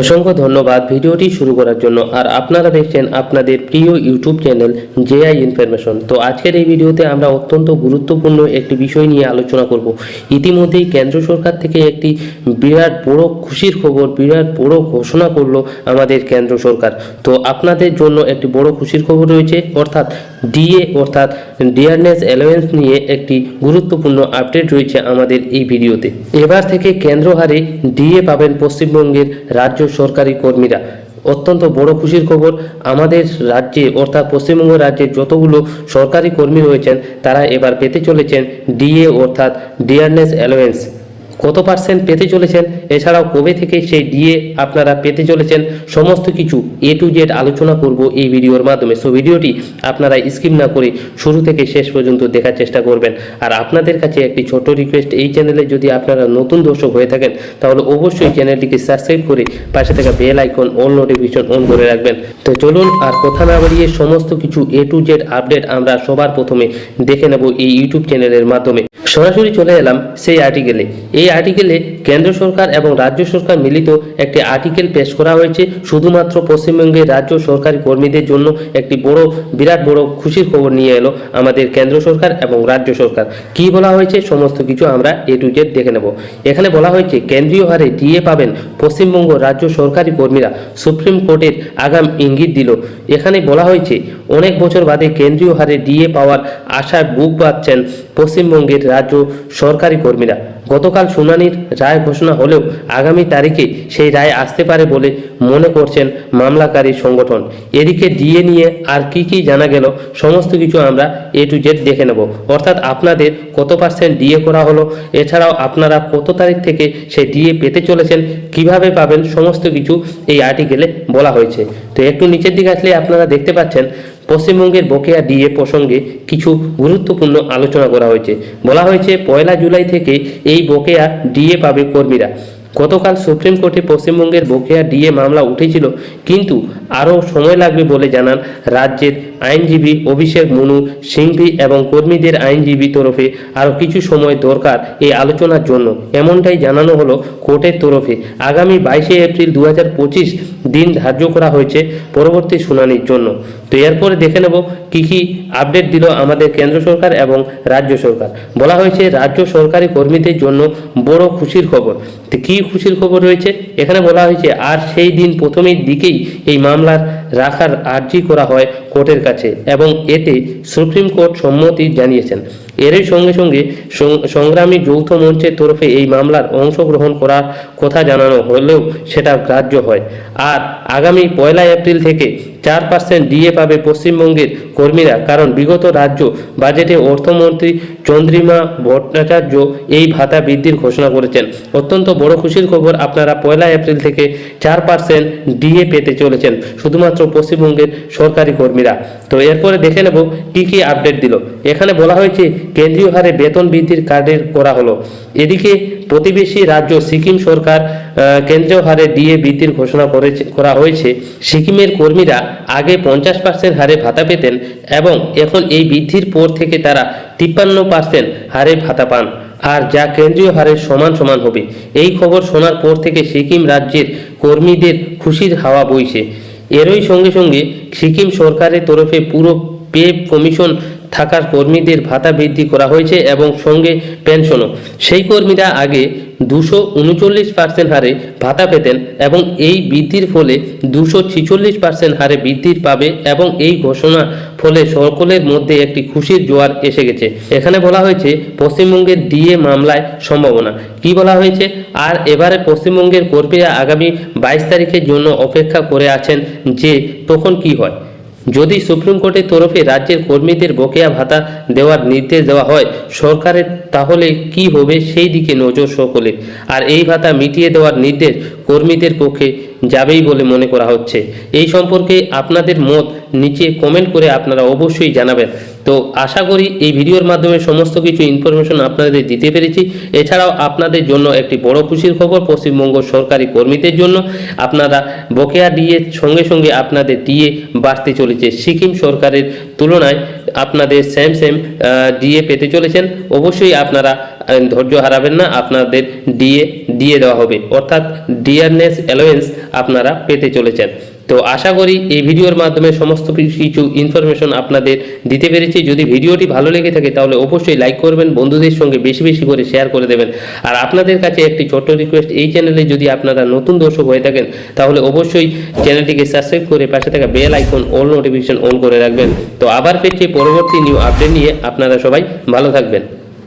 অসংখ্য ধন্যবাদ। ভিডিওটি শুরু করার জন্য। আর আপনারা দেখছেন আপনাদের প্রিয় ইউটিউব চ্যানেল জেআই ইনফরমেশন। তো আজকের এই ভিডিওতে আমরা অত্যন্ত গুরুত্বপূর্ণ একটি বিষয় নিয়ে আলোচনা করব। ইতিমধ্যেই কেন্দ্র সরকার থেকে একটি বিরাট বড় খুশির খবর, বিরাট বড় ঘোষণা করল আমাদের কেন্দ্র সরকার। তো আপনাদের জন্য একটি বড় খুশির খবর রয়েছে। অর্থাৎ ডিএ অর্থাৎ ডিয়ারনেস অ্যালাওয়েন্স নিয়ে একটি গুরুত্বপূর্ণ আপডেট রয়েছে আমাদের এই ভিডিওতে। এবার থেকে কেন্দ্র হারে ডিএ পাবেন পশ্চিমবঙ্গের রাজ্য সরকারি কর্মীরা। অত্যন্ত বড় খুশির খবর, আমাদের রাজ্যে, অর্থাৎ পশ্চিমবঙ্গ রাজ্যে যতগুলো সরকারি কর্মী রয়েছেন, তারা এবার পেতে চলেছেন ডিএ অর্থাৎ ডিয়ারনেস অ্যালাওয়েন্স কত পার্সেন্ট পেতে চলেছেন? এছাড়াও কবে থেকে সেই ডিএ আপনারা পেতে চলেছেন? সমস্ত কিছু এ টু জেড আলোচনা করব এই ভিডিওর মাধ্যমে। সো ভিডিওটি আপনারা স্কিপ না করে শুরু থেকে শেষ পর্যন্ত দেখার চেষ্টা করবেন। আর আপনাদের কাছে একটি ছোট রিকোয়েস্ট এই চ্যানেলে যদি আপনারা নতুন দর্শক হয়ে থাকেন, তাহলে অবশ্যই চ্যানেলটিকে সাবস্ক্রাইব করে পাশে থাকা bell icon all notification on করে রাখবেন। তো চলুন, আর কথা না বাড়িয়ে সমস্ত কিছু এ টু জেড আপডেট আমরা সবার প্রথমে দেখে নেব এই ইউটিউব চ্যানেলের মাধ্যমে। সরাসরি চলে এলাম সেই আর্টিকেলে এই আর্টিকেলে কেন্দ্র সরকার এবং রাজ্য সরকার মিলিত একটি আর্টিকেল পেশ করা হয়েছে। শুধুমাত্র পশ্চিমবঙ্গের রাজ্য সরকারি কর্মীদের জন্য একটি বড়, বিরাট বড় খুশির খবর নিয়ে এলো আমাদের কেন্দ্র সরকার এবং রাজ্য সরকার। কি বলা হয়েছে সমস্ত কিছু আমরা এ টু জেড দেখে নেব। এখানে বলা হয়েছে, কেন্দ্রীয় হারে ডিএ পাবেন পশ্চিমবঙ্গ রাজ্য সরকারি কর্মীরা। সুপ্রিম কোর্টের আগাম ইঙ্গিত দিল। এখানে বলা হয়েছে, অনেক বছর বাদে কেন্দ্রীয় হারে ডিএ পাওয়ার আশায় বুক পাচ্ছেন পশ্চিমবঙ্গের রাজ্য সরকারি কর্মীরা। গতকাল শুনানির রায় ঘোষণা হলেও আগামী তারিখে সেই রায় আসতে পারে বলে মনে করছেন মামলাকারী সংগঠন। এদিকে ডিএ নিয়ে আর কি কি জানা গেল সমস্ত কিছু আমরা এ টু জেড দেখে নেব। অর্থাৎ আপনাদের কত পার্সেন্ট ডিএ করা হলো, এছাড়াও আপনারা কত তারিখ থেকে সেই ডিএ পেতে চলেছেন, কীভাবে পাবেন, সমস্ত কিছু এই আর্টিকেলে বলা হয়েছে। তো একটু নিচের দিকে আসলে আপনারা দেখতে পাচ্ছেন পশ্চিমবঙ্গের বকেয়া ডিএ প্রসঙ্গে কিছু গুরুত্বপূর্ণ আলোচনা করা হয়েছে। বলা হয়েছে, পয়লা জুলাই থেকে এই বকেয়া ডিএ পাবে কর্মীরা। গতকাল সুপ্রিম কোর্টে পশ্চিমবঙ্গের বকেয়া ডিএ মামলা উঠেছিল, কিন্তু আরও সময় লাগবে বলে জানান রাজ্যের আইনজীবী অভিষেক মনু সিংভি এবং কর্মীদের আইনজীবী তরফে আরও কিছু সময় দরকার এই আলোচনার জন্য। এমনটাই জানানো হলো কোর্টের তরফে। আগামী বাইশে এপ্রিল দু হাজার পঁচিশ দিন ধার্য করা হয়েছে পরবর্তী শুনানির জন্য। তো এরপরে দেখে নেব কি কি আপডেট দিল আমাদের কেন্দ্র সরকার এবং রাজ্য সরকার। বলা হয়েছে রাজ্য সরকারি কর্মীদের জন্য বড় খুশির খবর। কি খুশির খবর রয়েছে? এখানে বলা হয়েছে, আর সেই দিন প্রথমের দিকেই এই মামলার রাখার আর্জি করা হয় কোর্টের কাছে এবং এতে সুপ্রিম কোর্ট সম্মতি জানিয়েছেন। এরই সঙ্গে সঙ্গে সংগ্রামী যৌথ মঞ্চের তরফে এই মামলার অংশগ্রহণ করার কথা জানানো হলেও সেটা গ্রাহ্য হয়। আর আগামী পয়লা এপ্রিল থেকে চার পার্সেন্ট ডিএ পাবে পশ্চিমবঙ্গের কর্মীরা, কারণ বিগত রাজ্য বাজেটে অর্থমন্ত্রী চন্দ্রিমা ভট্টাচার্য এই ভাতা বৃদ্ধির ঘোষণা করেছেন। অত্যন্ত বড় খুশির খবর আপনারা পয়লা এপ্রিল থেকে চার পার্সেন্ট ডিএ পেতে চলেছেন, শুধুমাত্র পশ্চিমবঙ্গের সরকারি কর্মীরা। তো এরপরে দেখে নেব কি কি আপডেট দিল। এখানে বলা হয়েছে, কেন্দ্রীয় হারে বেতন বৃদ্ধির কার্ডের করা হলো। এদিকে প্রতিবেশী রাজ্য সিকিম সরকার কেন্দ্রীয় হারে ডিএ বৃদ্ধির ঘোষণা করেছে, করা হয়েছে। সিকিমের কর্মীরা আগে পঞ্চাশ পার্সেন্ট হারে ভাতা পেতেন এবং এখন এই বৃদ্ধির পর থেকে তারা তিপ্পান্ন পার্সেন্ট হারে ভাতা পান। আর যা কেন্দ্রীয় হারে সমান সমান হবে, এই খবর শোনার পর থেকে সিকিম রাজ্যের কর্মীদের খুশির হাওয়া বইছে। এরই সঙ্গে সঙ্গে সিকিম সরকারের তরফে পুরো পে কমিশন থাকার কর্মীদের ভাতা বৃদ্ধি করা হয়েছে এবং সঙ্গে পেনশনও। সেই কর্মীরা আগে দুশো উনচল্লিশ পার্সেন্ট হারে ভাতা পেতেন এবং এই বৃদ্ধির ফলে দুশো ছিচল্লিশ পার্সেন্ট হারে বৃদ্ধির পাবে এবং এই ঘোষণা ফলে সকলের মধ্যে একটি খুশির জোয়ার এসে গেছে। এখানে বলা হয়েছে, পশ্চিমবঙ্গের ডিএ মামলায় সম্ভাবনা। কি বলা হয়েছে? আর এবারে পশ্চিমবঙ্গের কর্মীরা আগামী বাইশ তারিখের জন্য অপেক্ষা করে আছেন যে তখন কি হয়। যদি সুপ্রিম কোর্টের তরফে রাজ্যের কর্মীদের বকেয়া ভাতা দেওয়ার নির্দেশ দেওয়া হয় সরকারের, তাহলে কি হবে? সেই দিকে নজর সকলে আর এই ভাতা মিটিয়ে দেওয়ার নির্দেশ কর্মীদের পক্ষে যাবেই বলে মনে করা হচ্ছে। এই সম্পর্কে আপনাদের মত, নিচে কমেন্ট করে আপনারা অবশ্যই জানাবেন। তো আশা করি এই ভিডিওর মাধ্যমে সমস্ত কিছু ইনফরমেশন আপনাদের দিতে পেরেছি। এছাড়াও আপনাদের জন্য একটি বড় খুশির খবর, পশ্চিমবঙ্গ সরকারি কর্মীদের জন্য আপনারা বকেয়া ডিএ সঙ্গে সঙ্গে আপনাদের ডিএ বাড়তে চলেছে। সিকিম সরকারের তুলনায় আপনাদের সেম সেম ডিএ পেতে চলেছেন। অবশ্যই আপনারা ধৈর্য হারাবেন না, আপনাদের ডিএ দিয়ে দেওয়া হবে। অর্থাৎ ডিয়ারনেস অ্যালোয়েন্স আপনারা পেতে চলেছেন। তো আশা করি এই ভিডিওর মাধ্যমে সমস্ত কিছু ইনফরমেশন আপনাদের দিতে পেরেছি। যদি ভিডিওটি ভালো লেগে থাকে তাহলে অবশ্যই লাইক করবেন, বন্ধুদের সঙ্গে বেশি বেশি করে শেয়ার করে দেবেন। আর আপনাদের কাছে একটি ছোট্ট রিকোয়েস্ট এই চ্যানেলে যদি আপনারা নতুন দর্শক হয়ে থাকেন, তাহলে অবশ্যই চ্যানেলটিকে সাবস্ক্রাইব করে পাশে থাকা bell icon all notification on করে রাখবেন। তো আবার পেয়েছি পরবর্তী নিউ আপডেট নিয়ে। আপনারা সবাই ভালো থাকবেন।